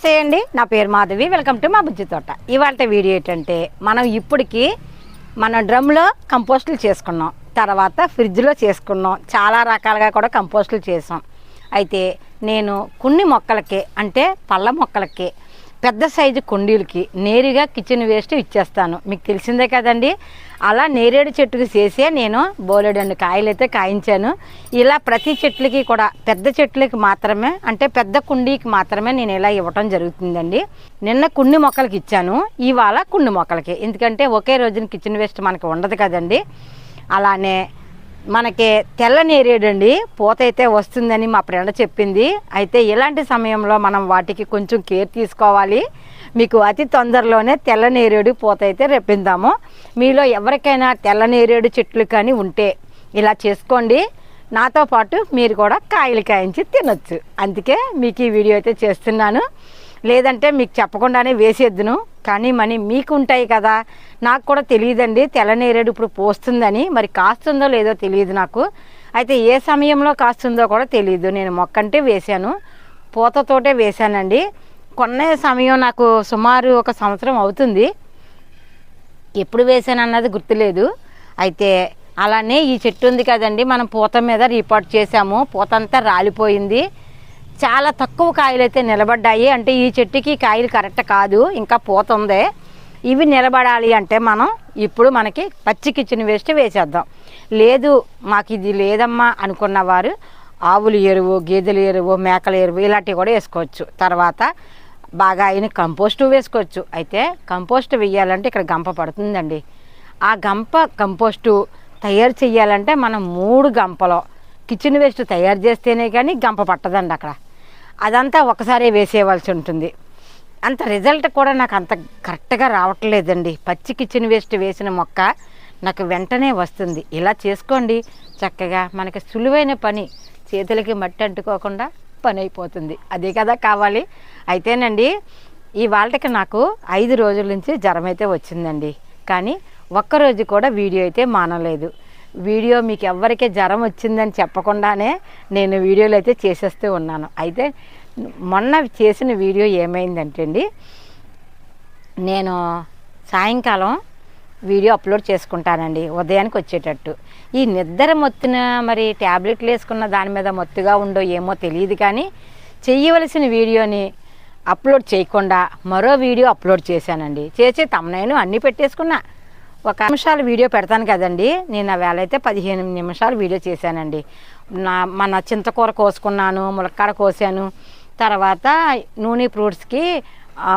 నమస్తే అండి. నా పేరు మాధవి. వెల్కమ్ టు మా బుజ్జి తోట. ఇవాళ వీడియో ఏంటంటే మనం ఇప్పటికి మన డ్రమ్లో కంపోస్టులు చేసుకున్నాం. తర్వాత ఫ్రిడ్జ్లో చేసుకున్నాం. చాలా రకాలుగా కూడా కంపోస్టులు చేసాం. అయితే నేను కొన్ని మొక్కలకి అంటే పళ్ళ మొక్కలకి పెద్ద సైజు కుండీలకి నేరుగా కిచెన్ వేస్ట్ ఇచ్చేస్తాను. మీకు తెలిసిందే కదండి? అలా నేరేడు చెట్టుకు చేసే నేను బోలెడండి కాయలు అయితే కాయించాను. ఇలా ప్రతి చెట్లకి కూడా పెద్ద చెట్లకి మాత్రమే అంటే పెద్ద కుండీకి మాత్రమే నేను ఇలా ఇవ్వటం జరుగుతుందండి. నిన్న కుండి మొక్కలకి ఇచ్చాను. ఇవాళ కుండి మొక్కలకి. ఎందుకంటే ఒకే రోజున కిచెన్ వేస్ట్ మనకి ఉండదు కదండి. అలానే మనకి తెల్ల నేరేడండి పూత అయితే వస్తుందని మా ఫ్రెండ్ చెప్పింది. అయితే ఇలాంటి సమయంలో మనం వాటికి కొంచెం కేర్ తీసుకోవాలి. మీకు అతి తొందరలోనే తెల్ల నేరేడు పూత అయితే రెప్పిందాము మీలో ఎవరికైనా తెల్ల నేరేడు చెట్లు కానీ ఉంటే ఇలా చేసుకోండి. నాతో పాటు మీరు కూడా కాయలు కాయించి తినొచ్చు. అందుకే మీకు ఈ వీడియో అయితే చేస్తున్నాను. లేదంటే మీకు చెప్పకుండానే వేసేద్దును. కానీ మనీ మీకు ఉంటాయి కదా. నాకు కూడా తెలియదండి. తెల్లనేరేడు ఇప్పుడు పోస్తుందని. మరి కాస్తుందో లేదో తెలియదు నాకు. అయితే ఏ సమయంలో కాస్తుందో కూడా తెలియదు. నేను మొక్కంటే వేశాను. పూతతోటే వేశానండి. కొన్న సమయం నాకు సుమారు ఒక సంవత్సరం అవుతుంది. ఎప్పుడు వేసాను అన్నది గుర్తులేదు. అయితే అలానే ఈ చెట్టు ఉంది కదండి. మనం పూత మీద రిపోర్ట్ చేసాము పూత అంతా రాలిపోయింది. చాలా తక్కువ కాయలు అయితే నిలబడ్డాయి. అంటే ఈ చెట్టుకి కాయలు కరెక్ట్ కాదు ఇంకా పోతుంది. ఇవి నిలబడాలి అంటే మనం ఇప్పుడు మనకి పచ్చి కిచెన్ వేస్ట్ వేసేద్దాం. లేదు మాకు ఇది లేదమ్మా అనుకున్న వారు ఆవుల ఎరువు గేదెల ఎరువు మేకల ఎరువు ఇలాంటివి కూడా వేసుకోవచ్చు. తర్వాత బాగా అయిన కంపోస్టు వేసుకోవచ్చు. అయితే కంపోస్ట్ వేయాలంటే ఇక్కడ గంప పడుతుందండి. ఆ గంప కంపోస్టు తయారు చేయాలంటే మనం మూడు గంపలో కిచెన్ వేస్ట్ తయారు చేస్తేనే కానీ గంప పట్టదండి అక్కడ. అదంతా ఒకసారి వేసేయవలసి ఉంటుంది. అంత రిజల్ట్ కూడా నాకు అంత కరెక్ట్గా రావట్లేదండి. పచ్చి కిచెన్ వేస్ట్ వేసిన మొక్క నాకు వెంటనే వస్తుంది. ఇలా చేసుకోండి. చక్కగా మనకి సులువైన పని చేతులకి మట్టి అంటుకోకుండా పని అయిపోతుంది. అదే కదా కావాలి. అయితేనండి ఈ వాళ్ళకి నాకు ఐదు రోజుల నుంచి జ్వరం అయితే వచ్చిందండి. కానీ ఒక్కరోజు కూడా వీడియో అయితే మానలేదు. వీడియో మీకు ఎవరికే జ్వరం వచ్చిందని చెప్పకుండానే నేను వీడియోలు అయితే చేసేస్తూ ఉన్నాను. అయితే మొన్న చేసిన వీడియో ఏమైందంటే అండి నేను సాయంకాలం వీడియో అప్లోడ్ చేసుకుంటానండి ఉదయానికి వచ్చేటట్టు. ఈ నిద్ర మొత్తున మరి ట్యాబ్లెట్లు వేసుకున్న దాని మీద మొత్తుగా ఉందో ఏమో తెలియదు కానీ చెయ్యవలసిన వీడియోని అప్లోడ్ చేయకుండా మరో వీడియో అప్లోడ్ చేశానండి. చేసి తమనైను అన్నీ పెట్టేసుకున్నా. ఒక నిమిషాలు వీడియో పెడతాను కదండి. నేను ఆ వేళ అయితే పదిహేను నిమిషాలు వీడియో చేశానండి. నా మన చింతకూర కోసుకున్నాను ములక్కాడ కోసాను. తర్వాత నూనె ఫ్రూట్స్కి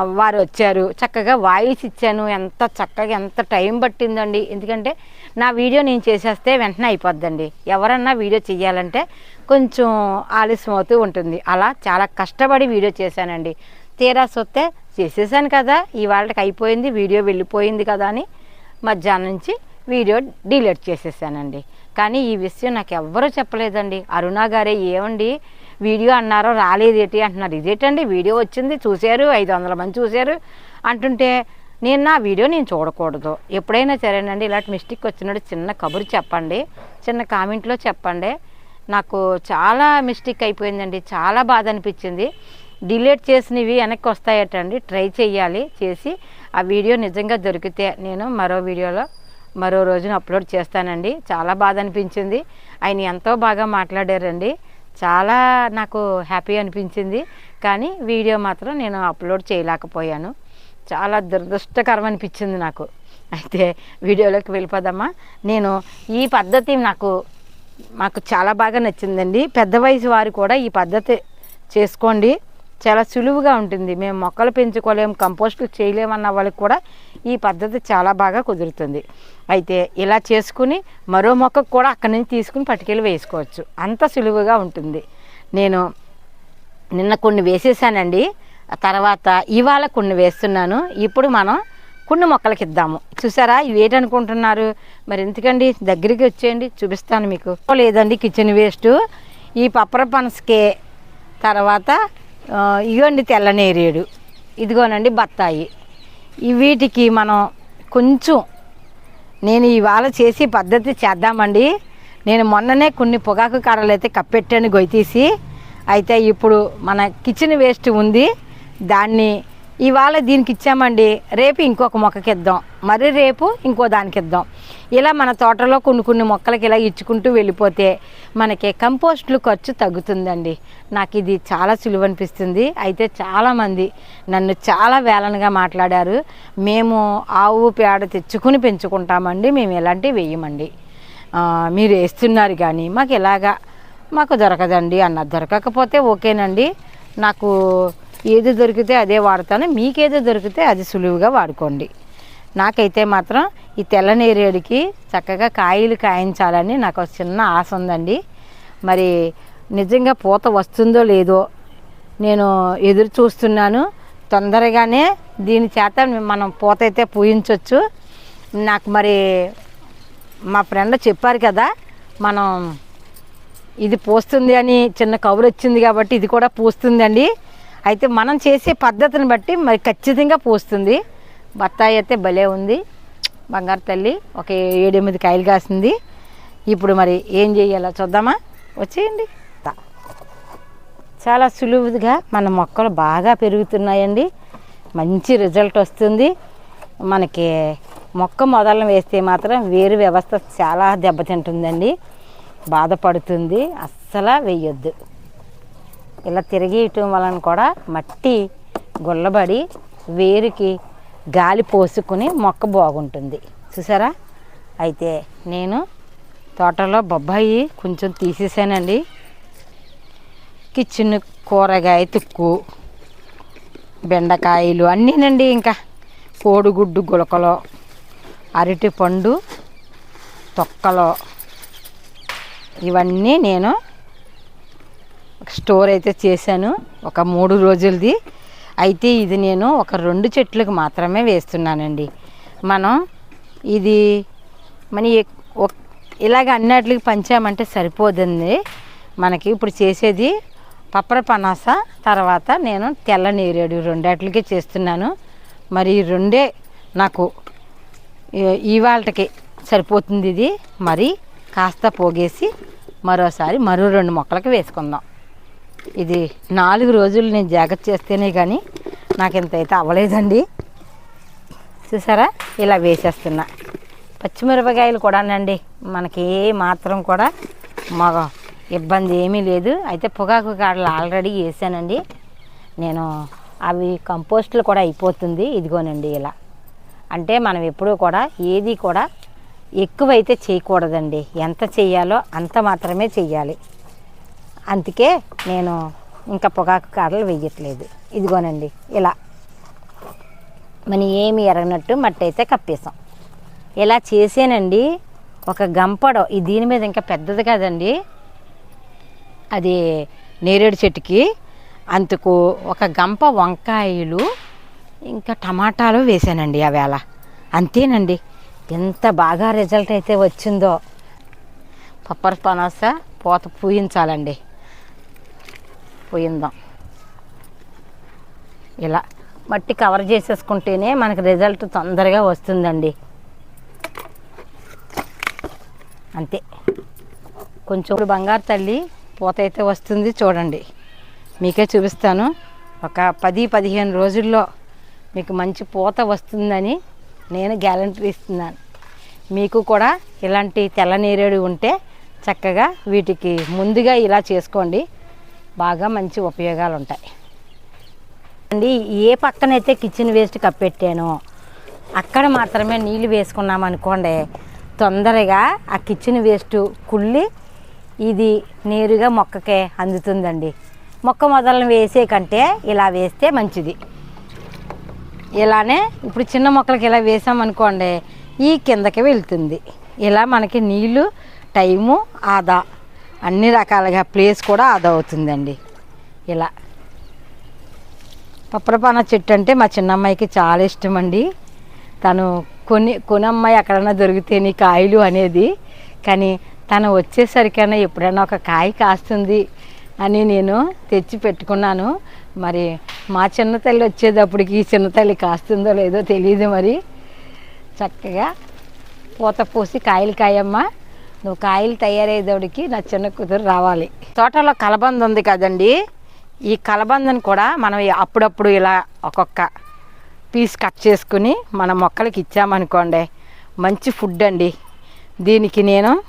వారు వచ్చారు. చక్కగా వాయిస్ ఇచ్చాను. ఎంత చక్కగా ఎంత టైం పట్టిందండి. ఎందుకంటే నా వీడియో నేను చేసేస్తే వెంటనే అయిపోద్దండి. ఎవరన్నా వీడియో చేయాలంటే కొంచెం ఆలస్యం అవుతూ ఉంటుంది. అలా చాలా కష్టపడి వీడియో చేశానండి. తీరా సొత్తే చేసేసాను కదా. ఇవాళకి అయిపోయింది వీడియో వెళ్ళిపోయింది కదా అని మధ్యాహ్నం నుంచి వీడియో డిలీట్ చేసేసానండి. కానీ ఈ విషయం నాకు ఎవ్వరూ చెప్పలేదండి. అరుణ గారే ఏమండి వీడియో అన్నారో రాలేదేటి? అంటున్నారు. ఇదేటండి? వీడియో వచ్చింది చూశారు ఐదు వందల మంది చూశారు. అంటుంటే నేను నా వీడియో నేను చూడకూడదు. ఎప్పుడైనా సరేనండి ఇలాంటి మిస్టేక్ వచ్చినట్టు చిన్న కబురు చెప్పండి చిన్న కామెంట్లో చెప్పండి. నాకు చాలా మిస్టేక్ అయిపోయిందండి చాలా బాధ అనిపించింది. డిలీట్ చేసినవి వెనక్కి వస్తాయటండి ట్రై చేయాలి చేసి. ఆ వీడియో నిజంగా దొరికితే నేను మరో వీడియోలో మరో రోజున అప్లోడ్ చేస్తానండి. చాలా బాధ అనిపించింది. ఆయన ఎంతో బాగా మాట్లాడారండి. చాలా నాకు హ్యాపీ అనిపించింది. కానీ వీడియో మాత్రం నేను అప్లోడ్ చేయలేకపోయాను. చాలా దురదృష్టకరం అనిపించింది నాకు. అయితే వీడియోలోకి వెళ్ళిపోదామా? నేను ఈ పద్ధతి నాకు మాకు చాలా బాగా నచ్చిందండి. పెద్ద వయసు వారు కూడా ఈ పద్ధతి చేసుకోండి. చాలా సులువుగా ఉంటుంది. మేము మొక్కలు పెంచుకోలేము కంపోస్టులు చేయలేమన్న వాళ్ళకి కూడా ఈ పద్ధతి చాలా బాగా కుదురుతుంది. అయితే ఇలా చేసుకుని మరో మొక్కకు కూడా అక్కడి నుంచి తీసుకుని పట్టుకెళ్ళి వేసుకోవచ్చు. అంత సులువుగా ఉంటుంది. నేను నిన్న కొన్ని వేసేసానండి. తర్వాత ఇవాళ కొన్ని వేస్తున్నాను. ఇప్పుడు మనం కొన్ని మొక్కలకి ఇద్దాము. చూసారా? ఇవి ఏంటనుకుంటున్నారు? మరి ఎందుకండి? దగ్గరికి వచ్చేయండి. చూపిస్తాను మీకు. లేదండి కిచెన్ వేస్ట్. ఈ పప్పర పనసకే తర్వాత ఆ, ఇగోండి తెల్లనేరేడు. ఇదిగోనండి బత్తాయి. వీటికి మనం కొంచెం నేను ఇవాళ చేసి పద్ధతి చేద్దామండి. నేను మొన్ననే కొన్ని పొగాకు కాడలు అయితే కప్పెట్టాను గొయ్యి తీసి. అయితే ఇప్పుడు మన కిచెన్ వేస్ట్ ఉంది. దాన్ని ఇవాళ దీనికి ఇచ్చామండి. రేపు ఇంకొక మొక్కకి ఇద్దాం మరి రేపు ఇంకో దానికి ఇద్దాం ఇలా మన తోటలో కొన్ని కొన్ని మొక్కలకి ఇలా ఇచ్చుకుంటూ వెళ్ళిపోతే మనకి కంపోస్ట్లు ఖర్చు తగ్గుతుందండి. నాకు ఇది చాలా సులువు అనిపిస్తుంది. అయితే చాలామంది నన్ను చాలా వేలనగా మాట్లాడారు. మేము ఆవు పేడ తెచ్చుకుని పెంచుకుంటామండి. మేము ఎలాంటివి వేయమండి. మీరు వేస్తున్నారు కానీ మాకు ఇలాగా మాకు దొరకదండి. అన్న దొరకకపోతే ఓకేనండి. నాకు ఏది దొరికితే అదే వాడతాను. మీకేదో దొరికితే అది సులువుగా వాడుకోండి. నాకైతే మాత్రం ఈ తెల్లనేరేడికి చక్కగా కాయలు కాయించాలని నాకు ఒక చిన్న ఆశ ఉందండి. మరి నిజంగా పూత వస్తుందో లేదో నేను ఎదురు చూస్తున్నాను. తొందరగానే దీని చేత మనం పూత అయితే పూయించవచ్చు నాకు మరి మా ఫ్రెండ్ చెప్పారు కదా మనం ఇది పోస్తుంది అని చిన్న కవర్ వచ్చింది కాబట్టి ఇది కూడా పూస్తుందండి. అయితే మనం చేసే పద్ధతిని బట్టి మరి ఖచ్చితంగా పూస్తుంది. బత్తాయి అయితే భలే ఉంది. బంగారు తల్లి ఒక ఏడెనిమిది కాయలు కాసింది. ఇప్పుడు మరి ఏం చేయాలో చూద్దామా? వచ్చేయండి. చాలా సులువుగా మన మొక్కలు బాగా పెరుగుతున్నాయండి. మంచి రిజల్ట్ వస్తుంది. మనకి మొక్క మొదలను వేస్తే మాత్రం వేరు వ్యవస్థ చాలా దెబ్బతింటుందండి. బాధపడుతుంది. అస్సలు వేయొద్దు ఇలా తిరిగేయటం వలన కూడా మట్టి గుల్లబడి వేరుకి గాలి పోసుకుని మొక్క బాగుంటుంది. చూసారా? అయితే నేను తోటలో బొబ్బాయి కొంచెం తీసేసానండి. కిచెన్ కూరగాయ తుక్కు బెండకాయలు అన్నీనండి ఇంకా. కోడిగుడ్డు గులకలో అరటి పండు తొక్కలో ఇవన్నీ నేను స్టోర్ అయితే చేశాను ఒక మూడు రోజులది. అయితే ఇది నేను ఒక రెండు చెట్లకు మాత్రమే వేస్తున్నానండి. మనం ఇది మన ఇలాగ అన్నిటికి పంచామంటే సరిపోతుంది మనకి ఇప్పుడు చేసేది పప్పర పనాస తర్వాత నేను తెల్ల నేరేడు రెండాటికి చేస్తున్నాను. మరి రెండే నాకు ఇవాళకి సరిపోతుంది ఇది. మరి కాస్త పోగేసి మరోసారి మరో రెండు మొక్కలకి వేసుకుందాం. ఇది నాలుగు రోజులు నేను జాగ్రత్త చేస్తేనే కానీ నాకు ఇంత అయితే అవ్వలేదండి. చూసారా? ఇలా వేసేస్తున్నా. పచ్చిమిరపకాయలు కూడానండి. మనకి ఏ మాత్రం కూడా మగ ఇబ్బంది ఏమీ లేదు. అయితే పొగాకు కాడలు ఆల్రెడీ వేసానండి. నేను అవి కంపోస్ట్లు కూడా అయిపోతుంది. ఇదిగోనండి ఇలా. అంటే మనం ఎప్పుడూ కూడా ఏది కూడా ఎక్కువైతే చేయకూడదండి. ఎంత చేయాలో అంత మాత్రమే చెయ్యాలి. అందుకే నేను ఇంకా పొగాకు కాడలు వేయట్లేదు. ఇదిగోనండి ఇలా. మనం ఏమి ఎరగనట్టు మట్టి అయితే కప్పేసాం. ఇలా చేసానండి ఒక గంపడో. ఈ దీని మీద ఇంకా పెద్దది కదండి. అది నేరేడు చెట్టుకి అందుకు ఒక గంప వంకాయలు ఇంకా టమాటాలు వేసానండి ఆవేళ అంతేనండి. ఎంత బాగా రిజల్ట్ అయితే వచ్చిందో. పప్పర్ పనస పోత పూయించాలండి. పోయిందాం. ఇలా మట్టి కవర్ చేసేసుకుంటేనే మనకు రిజల్ట్ తొందరగా వస్తుందండి. అంతే. కొంచెం బంగారు తల్లి పూత అయితే వస్తుంది చూడండి. మీకే చూపిస్తాను. ఒక పది పదిహేను రోజుల్లో మీకు మంచి పూత వస్తుందని నేను గ్యారంటీ ఇస్తున్నాను. మీకు కూడా ఇలాంటి తెల్ల నేరేడు ఉంటే చక్కగా వీటికి ముందుగా ఇలా చేసుకోండి. బాగా మంచి ఉపయోగాలు ఉంటాయి అండి ఏ పక్కనైతే కిచెన్ వేస్ట్ కప్పెట్టానో అక్కడ మాత్రమే నీళ్ళు వేసుకున్నాం అనుకోండి తొందరగా ఆ కిచెన్ వేస్ట్ కుళ్ళి ఇది నేరుగా మొక్కకే అందుతుందండి. మొక్క మొదలను వేసే కంటే ఇలా వేస్తే మంచిది. ఇలానే ఇప్పుడు చిన్న మొక్కలకి ఇలా వేసామనుకోండి ఈ కిందకి వెళ్తుంది. ఇలా మనకి నీళ్ళు టైము ఆదా అన్ని రకాలుగా ప్లేస్ కూడా అదవుతుందండి అవుతుందండి ఇలా. పప్పరపాన చెట్టు అంటే మా చిన్నమ్మాయికి చాలా ఇష్టం అండి తను కొన్ని కొనమ్మాయి ఎక్కడైనా దొరికితే నీ కాయలు అనేది. కానీ తను వచ్చేసరికైనా ఎప్పుడైనా ఒక కాయ కాస్తుంది అని నేను తెచ్చి పెట్టుకున్నాను. మరి మా చిన్న తల్లి వచ్చేటప్పటికి ఈ చిన్న తల్లి కాస్తుందో లేదో తెలియదు మరి. చక్కగా పూత పూసి కాయలు కాయమ్మా. నువ్వు కాయలు తయారయ్యేదోడికి నా చిన్న కూతురు రావాలి. తోటలో కలబంద ఉంది కదండి ఈ కలబందని కూడా మనం అప్పుడప్పుడు ఇలా ఒక్కొక్క పీస్ కట్ చేసుకుని మన మొక్కలకి ఇచ్చామనుకోండి మంచి ఫుడ్ అండి. దీనికి నేను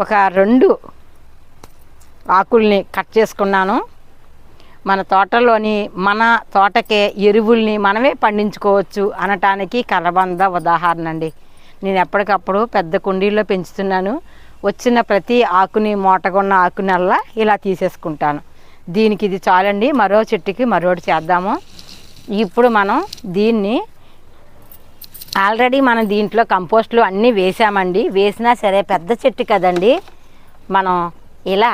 ఒక రెండు ఆకుల్ని కట్ చేసుకున్నాను. మన తోటలోని మన తోటకే ఎరువుల్ని మనమే పండించుకోవచ్చు అనటానికి కలబంద ఉదాహరణ అండి నేను ఎప్పటికప్పుడు పెద్ద కుండీల్లో పెంచుతున్నాను. వచ్చిన ప్రతి ఆకుని మూటగున్న ఆకునల్లా ఇలా తీసేసుకుంటాను. దీనికి ఇది చాలండి. మరో చెట్టుకి మరోటి చేద్దాము. ఇప్పుడు మనం దీన్ని ఆల్రెడీ మనం దీంట్లో కంపోస్ట్లు అన్నీ వేసామండి. వేసినా సరే పెద్ద చెట్టు కదండి. మనం ఇలా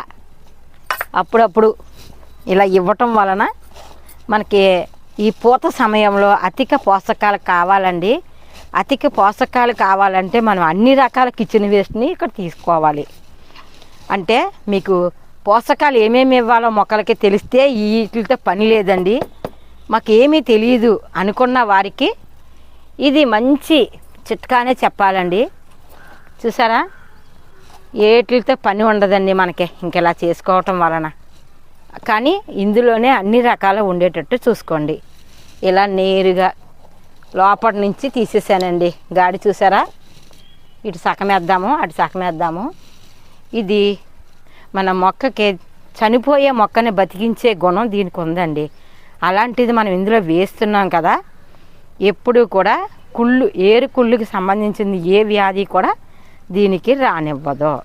అప్పుడప్పుడు ఇలా ఇవ్వటం వలన మనకి ఈ పూత సమయంలో అధిక పోషకాలు కావాలండి. అధిక పోషకాలు కావాలంటే మనం అన్ని రకాల కిచెన్ వేస్ట్ని ఇక్కడ తీసుకోవాలి. అంటే మీకు పోషకాలు ఏమేమి ఇవ్వాలో మొక్కలకి తెలిస్తే వీటితో పని లేదండి. మాకు ఏమీ తెలియదు అనుకున్న వారికి ఇది మంచి చిట్కానే చెప్పాలండి. చూసారా? ఏటితో పని ఉండదండి మనకి ఇంకెలా చేసుకోవటం వలన. కానీ ఇందులోనే అన్ని రకాలు ఉండేటట్టు చూసుకోండి. ఇలా నేరుగా లోపటి నుంచి తీసేసానండి. గాడి చూసారా? ఇటు సగమేద్దాము అటు సగమేద్దాము ఇది మన మొక్కకి చనిపోయే మొక్కని బతికించే గుణం దీనికి ఉందండి. అలాంటిది మనం ఇందులో వేస్తున్నాం కదా ఎప్పుడు కూడా కుళ్ళు ఏరు కుళ్ళుకి సంబంధించింది ఏ వ్యాధి కూడా దీనికి రానివ్వదు.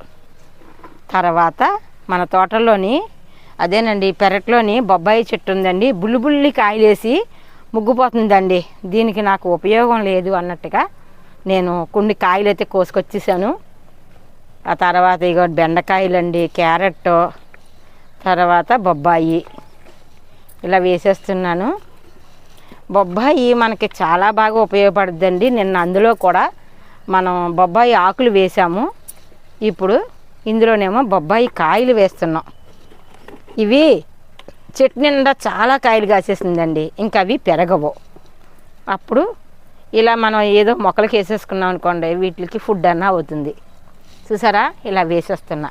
తర్వాత మన తోటలోని అదేనండి పెరట్లోని బొబ్బాయి చెట్టు ఉందండి బుల్లిబుల్లి కాయలేసి ముగ్గుపోతుందండి. దీనికి నాకు ఉపయోగం లేదు అన్నట్టుగా నేను కొన్ని కాయలు అయితే కోసుకొచ్చేసాను. ఆ తర్వాత ఇగో బెండకాయలండి క్యారెట్ తర్వాత బొబ్బాయి ఇలా వేసేస్తున్నాను. బొబ్బాయి మనకి చాలా బాగా ఉపయోగపడుతుందండి నిన్న అందులో కూడా మనం బొబ్బాయి ఆకులు వేసాము. ఇప్పుడు ఇందులోనేమో బొబ్బాయి కాయలు వేస్తున్నాం. ఇవి చెట్టు నిండా చాలా కాయలు కాసేసిందండి. ఇంకా అవి పెరగవు. అప్పుడు ఇలా మనం ఏదో మొక్కలకి వేసేసుకున్నాం అనుకోండి వీటికి ఫుడ్ అన్న అవుతుంది. చూసారా? ఇలా వేసేస్తున్నా.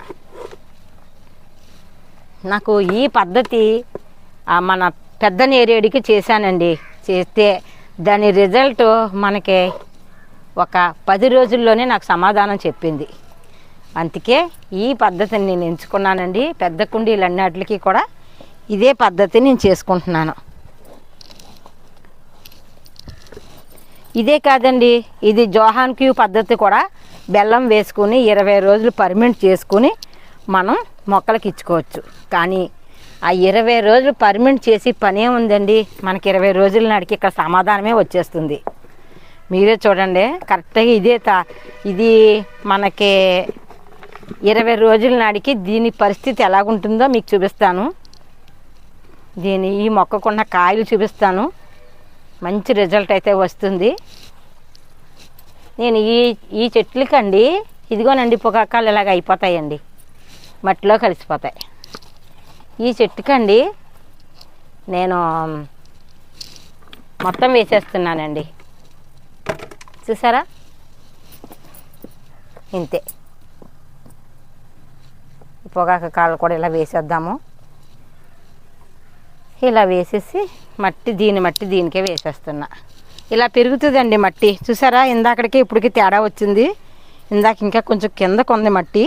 నాకు ఈ పద్ధతి మన పెద్ద నేరేడికి చేశానండి. చేస్తే దాని రిజల్ట్ మనకి ఒక పది రోజుల్లోనే నాకు సమాధానం చెప్పింది. అందుకే ఈ పద్ధతిని నేను ఎంచుకున్నానండి. పెద్ద కుండీలు అన్నిటికీ కూడా ఇదే పద్ధతి నేను చేసుకుంటున్నాను. ఇదే కాదండి ఇది జోహాన్ క్యూ పద్ధతి కూడా బెల్లం వేసుకుని ఇరవై రోజులు పర్మినెంట్ చేసుకుని మనం మొక్కలకి ఇచ్చుకోవచ్చు. కానీ ఆ ఇరవై రోజులు పర్మినెంట్ చేసి పనే ఉందండి మనకి ఇరవై రోజుల నాటికి ఇక్కడ సమాధానమే వచ్చేస్తుంది. మీరే చూడండి కరెక్ట్గా ఇదే తా ఇది మనకి ఇరవై రోజుల నాటికి దీని పరిస్థితి ఎలాగుంటుందో మీకు చూపిస్తాను. దీని ఈ మొక్కకున్న కాయలు చూపిస్తాను. మంచి రిజల్ట్ అయితే వస్తుంది. నేను ఈ ఈ చెట్లకండి ఇదిగోనండి పొగాకాలు ఇలాగ అయిపోతాయండి. మట్టిలో కలిసిపోతాయి. ఈ చెట్టుకండి నేను మొత్తం వేసేస్తున్నానండి. చూసారా? ఇంతే. పొగాకు కాళ్ళు కూడా ఇలా వేసేద్దాము. ఇలా వేసేసి మట్టి దీని మట్టి దీనికే వేసేస్తున్నా. ఇలా పెరుగుతుందండి మట్టి. చూసారా? ఇందాకడికి ఇప్పటికి తేడా వచ్చింది. ఇందాక ఇంకా కొంచెం కిందకు ఉంది మట్టి.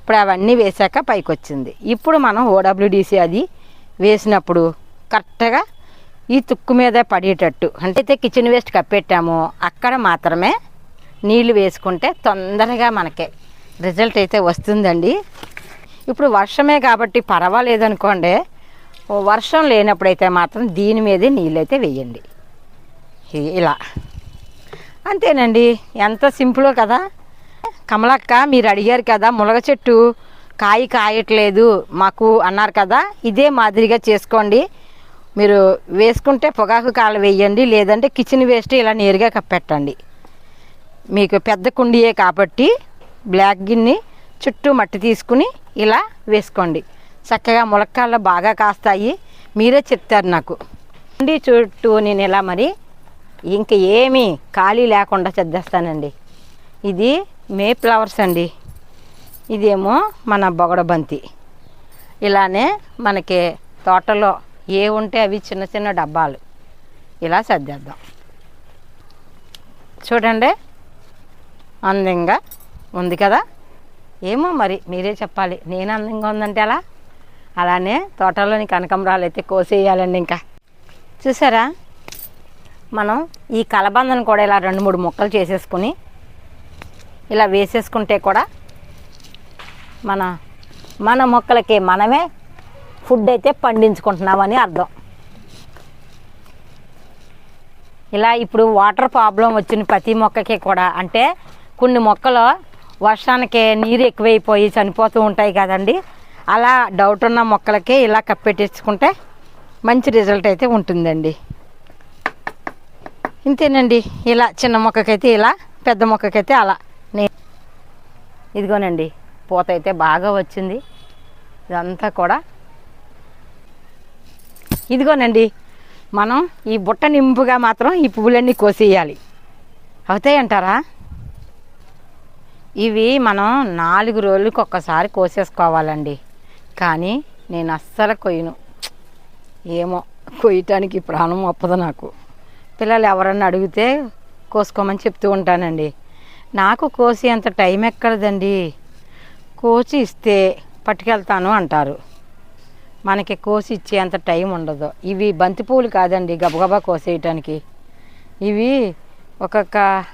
ఇప్పుడు అవన్నీ వేసాక పైకి వచ్చింది ఇప్పుడు మనం ఓడబ్ల్యూడిసి అది వేసినప్పుడు కరెక్ట్గా ఈ తుక్కు మీద పడేటట్టు. అంటే అయితే కిచెన్ వేస్ట్ కప్పెట్టామో. అక్కడ మాత్రమే నీళ్ళు వేసుకుంటే తొందరగా మనకి రిజల్ట్ అయితే వస్తుందండి. ఇప్పుడు వర్షమే కాబట్టి పర్వాలేదు అనుకోండి వర్షం లేనప్పుడైతే మాత్రం దీని మీదే నీళ్ళైతే వేయండి. ఇలా. అంతేనండి. ఎంత సింపుల్ కదా? కమలక్క మీరు అడిగారు కదా మునగ చెట్టు కాయ కాయట్లేదు మాకు అన్నారు కదా ఇదే మాదిరిగా చేసుకోండి. మీరు వేసుకుంటే పొగాకు కాలు వేయండి లేదంటే కిచెన్ వేస్ట్ ఇలా నేరుగా కప్పెట్టండి మీకు పెద్ద కుండీయే కాబట్టి బ్లాక్ గిన్ని చుట్టూ మట్టి తీసుకుని ఇలా వేసుకోండి. చక్కగా ములక్కాళ్ళు బాగా కాస్తాయి. మీరే చెప్తారు నాకు. ఉండి చుట్టూ నేను ఇలా మరి? ఇంక ఏమీ ఖాళీ లేకుండా చద్దేస్తానండి. ఇది మే ఫ్లవర్స్ అండి. ఇదేమో మన బొగడ బంతి. ఇలానే మనకి తోటలో ఏ ఉంటే అవి చిన్న చిన్న డబ్బాలు. ఇలా సర్దేద్దాం. చూడండి. అందంగా ఉంది కదా? ఏమో మరి మీరే చెప్పాలి. నేను అందంగా ఉందంటే అలా అలానే తోటలోని కనకంబరాలు అయితే కోసేయాలండి ఇంకా. చూసారా? మనం ఈ కలబందను కూడా ఇలా రెండు మూడు ముక్కలు చేసేసుకుని ఇలా వేసేసుకుంటే కూడా మన మన మొక్కలకి మనమే ఫుడ్ అయితే పండించుకుంటున్నామని అర్థం. ఇలా ఇప్పుడు వాటర్ ప్రాబ్లం వచ్చిన ప్రతి మొక్కకి కూడా అంటే కొన్ని మొక్కలు వర్షానికి నీరు ఎక్కువైపోయి చనిపోతూ ఉంటాయి కదండి. అలా డౌట్ ఉన్న మొక్కలకి ఇలా కప్పెట్టించుకుంటే మంచి రిజల్ట్ అయితే ఉంటుందండి. ఇంతేనండి. ఇలా చిన్న మొక్కకైతే ఇలా పెద్ద మొక్కకైతే అలా. నే ఇదిగోనండి. పూత అయితే బాగా వచ్చింది. ఇదంతా కూడా. ఇదిగోనండి. మనం ఈ బుట్ట నింపుగా మాత్రం ఈ పువ్వులన్నీ కోసేయాలి. అవుతాయంటారా ఇవి మనం నాలుగు రోజులకు ఒక్కసారి కోసేసుకోవాలండి. కానీ నేను అస్సలు కొయ్యను. ఏమో కొయ్యటానికి ప్రాణం ఒప్పదు నాకు. పిల్లలు ఎవరన్నా అడిగితే కోసుకోమని చెప్తూ ఉంటానండి. నాకు కోసి అంత టైం ఎక్కడదండి? కోసి ఇస్తే పట్టుకెళ్తాను అంటారు. మనకి కోసి ఇచ్చేంత టైం ఉండదు. ఇవి బంతి పువ్వులు కాదండి గబగబా కోసేయటానికి. ఇవి ఒక్కొక్క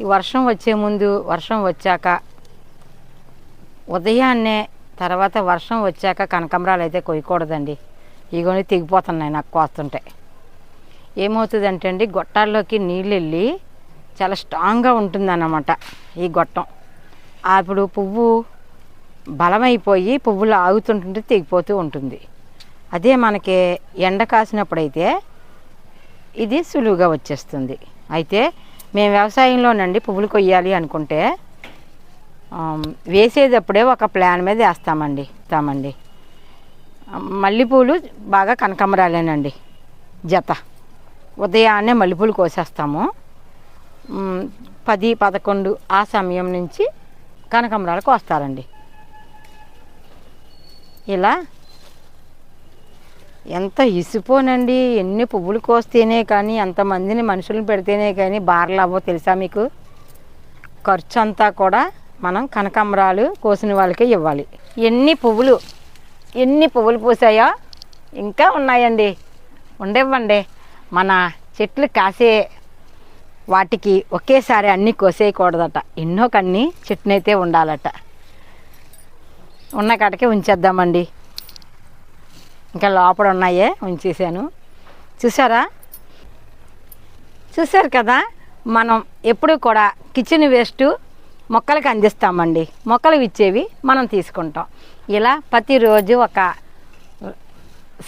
ఈ వర్షం వచ్చే ముందు వర్షం వచ్చాక ఉదయాన్నే తర్వాత వర్షం వచ్చాక కనకంబరాలు అయితే కొయ్యకూడదండి. ఇగోని తెగిపోతున్నాయి నాకు కోస్తుంటే ఏమవుతుందంటే అండి గొట్టాల్లోకి నీళ్ళు వెళ్ళి చాలా స్ట్రాంగ్గా ఉంటుందన్నమాట ఈ గొట్టం. అప్పుడు పువ్వు బలమైపోయి పువ్వులు ఆగుతుంటుంటే తెగిపోతూ ఉంటుంది. అదే మనకి ఎండ కాసినప్పుడైతే ఇది సులువుగా వచ్చేస్తుంది. అయితే మేము వ్యవసాయంలోనండి పువ్వులు కొయ్యాలి అనుకుంటే వేసేటప్పుడే ఒక ప్లాన్ మీద వేస్తామండి తామండి మల్లెపూలు బాగా కనకమరాలేనండి జత. ఉదయాన్నే మల్లెపూలు కోసేస్తాము. పది పదకొండు ఆ సమయం నుంచి కనకమరాలు కోస్తారండి. ఇలా ఎంత ఇసిపోనండి ఎన్ని పువ్వులు కోస్తేనే కానీ ఎంతమందిని మనుషులను పెడితేనే కానీ బార్లు అవ్వో తెలుసా మీకు? ఖర్చు అంతా కూడా మనం కనకాంబరాలు కోసిన వాళ్ళకే ఇవ్వాలి. ఎన్ని పువ్వులు ఎన్ని పువ్వులు పూసాయో ఇంకా ఉన్నాయండి. ఉండేవ్వండి. మన చెట్లు కాసే వాటికి ఒకేసారి అన్నీ కోసేయకూడదట. ఎన్నో కన్ని చెట్టునైతే ఉండాలట. ఉన్న కాడకే ఉంచేద్దామండి. ఇంకా లోపల ఉన్నాయే ఉంచేసాను చూసారా? చూసారు కదా? మనం ఎప్పుడు కూడా కిచెన్ వేస్ట్ మొక్కలకి అందిస్తామండి. మొక్కలు ఇచ్చేవి మనం తీసుకుంటాం. ఇలా ప్రతిరోజు ఒక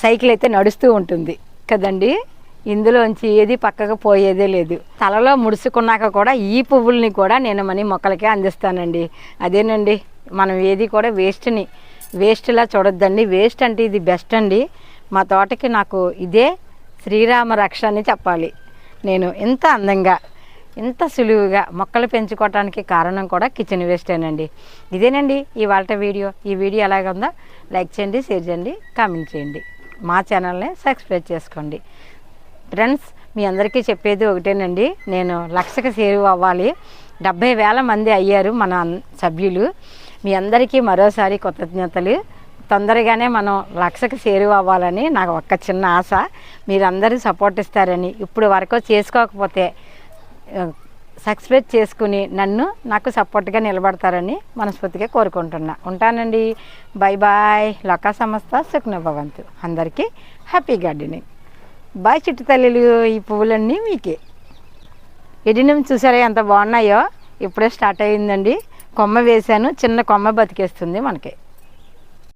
సైకిల్ అయితే నడుస్తూ ఉంటుంది. కదండి? ఇందులోంచి ఏది పక్కకు పోయేదే లేదు. తలలో ముడుచుకున్నాక కూడా ఈ పువ్వుల్ని కూడా నేను మనీ మొక్కలకే అందిస్తానండి. అదేనండి మనం ఏది కూడా వేస్ట్ని వేస్ట్లా చూడొద్దండి. వేస్ట్ అంటే ఇది బెస్ట్ అండి. మా తోటకి నాకు ఇదే శ్రీరామ రక్ష అని చెప్పాలి. నేను ఎంత అందంగా ఇంత సులువుగా మొక్కలు పెంచుకోవటానికి కారణం కూడా కిచెన్ వేస్టేనండి ఇదేనండి ఇవాళ వీడియో. ఈ వీడియో ఎలాగ ఉందో లైక్ చేయండి షేర్ చేయండి కామెంట్ చేయండి. మా ఛానల్ని సబ్స్క్రైబ్ చేసుకోండి. ఫ్రెండ్స్ మీ అందరికీ చెప్పేది ఒకటేనండి. నేను లక్షకు సేవ్ అవ్వాలి. డెబ్బై వేల మంది అయ్యారు మన అన్- సభ్యులు. మీ అందరికీ మరోసారి కృతజ్ఞతలు. తొందరగానే మనం లక్షకు చేరువ అవ్వాలని నాకు ఒక్క చిన్న ఆశ. మీరందరూ సపోర్ట్ ఇస్తారని. ఇప్పుడు వరకు చేసుకోకపోతే సక్సెస్ చేసుకుని నన్ను నాకు సపోర్ట్గా నిలబడతారని మనస్ఫూర్తిగా కోరుకుంటున్నా. ఉంటానండి. బాయ్ బాయ్ లోకా సంస్థ సుఖ్నభవంతు. అందరికీ హ్యాపీ గార్డెనింగ్ బాయ్ చిట్టు తల్లిలు ఈ పువ్వులన్నీ మీకే. ఎడినం చూసారా ఎంత బాగున్నాయో? ఇప్పుడే స్టార్ట్ అయ్యిందండి. కొమ్మ వేశాను. చిన్న కొమ్మ బతికేస్తుంది మనకి.